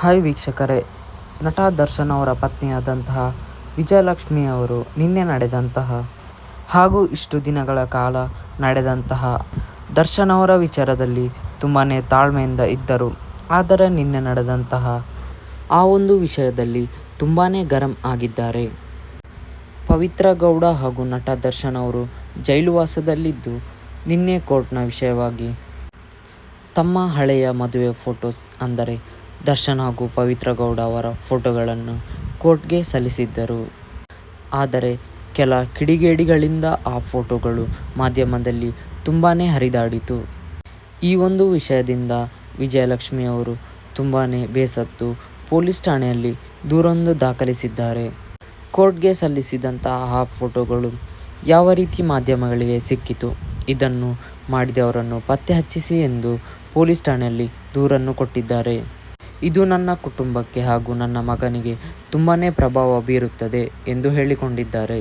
Hi ವೀಕ್ಷಕರೇ. ನಟ ದರ್ಶನ್ ಅವರ ಪತ್ನಿಯಾದಂತಹ ವಿಜಯಲಕ್ಷ್ಮಿ ಅವರು ನಿನ್ನೆ ನಡೆದಂತಹ ಹಾಗೂ ಇಷ್ಟು ದಿನಗಳ ಕಾಲ ನಡೆದಂತಹ ದರ್ಶನ್ ಅವರ ವಿಚಾರದಲ್ಲಿ ತುಂಬಾ ತಾಳ್ಮೆಯಿಂದ ಇದ್ದರು. ಆದರೆ ನಿನ್ನೆ ನಡೆದಂತಹ ಆ ಒಂದು ವಿಷಯದಲ್ಲಿ ತುಂಬಾ ಗರಂ ಆಗಿದ್ದಾರೆ. ಪವಿತ್ರ ಗೌಡ ಹಾಗೂ ನಟ ದರ್ಶನ್ ಅವರು ಜೈಲುವಾಸದಲ್ಲಿದ್ದು ನಿನ್ನೆ ಕೋರ್ಟ್ನ ವಿಷಯವಾಗಿ ತಮ್ಮ ಹಳೆಯ ಮದುವೆ ಫೋಟೋಸ್ ಅಂದರೆ ದರ್ಶನ್ ಹಾಗೂ ಪವಿತ್ರ ಗೌಡ ಅವರ ಫೋಟೋಗಳನ್ನು ಕೋರ್ಟ್ಗೆ ಸಲ್ಲಿಸಿದ್ದರು. ಆದರೆ ಕೆಲ ಕಿಡಿಗೇಡಿಗಳಿಂದ ಆ ಫೋಟೋಗಳು ಮಾಧ್ಯಮದಲ್ಲಿ ತುಂಬಾ ಹರಿದಾಡಿತು. ಈ ಒಂದು ವಿಷಯದಿಂದ ವಿಜಯಲಕ್ಷ್ಮಿ ಅವರು ತುಂಬಾ ಬೇಸತ್ತು ಪೊಲೀಸ್ ಠಾಣೆಯಲ್ಲಿ ದೂರೊಂದು ದಾಖಲಿಸಿದ್ದಾರೆ. ಕೋರ್ಟ್ಗೆ ಸಲ್ಲಿಸಿದಂತಹ ಆ ಫೋಟೋಗಳು ಯಾವ ರೀತಿ ಮಾಧ್ಯಮಗಳಿಗೆ ಸಿಕ್ಕಿತು, ಇದನ್ನು ಮಾಡಿದವರನ್ನು ಪತ್ತೆ ಹಚ್ಚಿಸಿ ಎಂದು ಪೊಲೀಸ್ ಠಾಣೆಯಲ್ಲಿ ದೂರನ್ನು ಕೊಟ್ಟಿದ್ದಾರೆ. ಇದು ನನ್ನ ಕುಟುಂಬಕ್ಕೆ ಹಾಗೂ ನನ್ನ ಮಗನಿಗೆ ತುಂಬಾ ಪ್ರಭಾವ ಬೀರುತ್ತದೆ ಎಂದು ಹೇಳಿಕೊಂಡಿದ್ದಾರೆ.